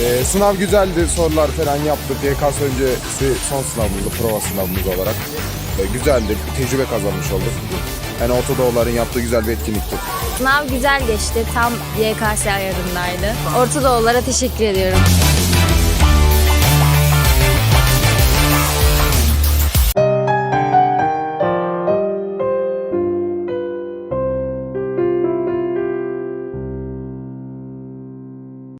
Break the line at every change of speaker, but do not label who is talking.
Ee, sınav güzeldi. Sorular falan yaptık. YKS öncesi son sınavımızdı. Prova sınavımız olarak. Ee, e, güzeldi. Bir tecrübe kazanmış olduk. Yani Ortadoğuların yaptığı güzel bir etkinlikti.
Sınav güzel geçti. Tam YKS ayarındaydı. Orta Doğulara teşekkür ediyorum.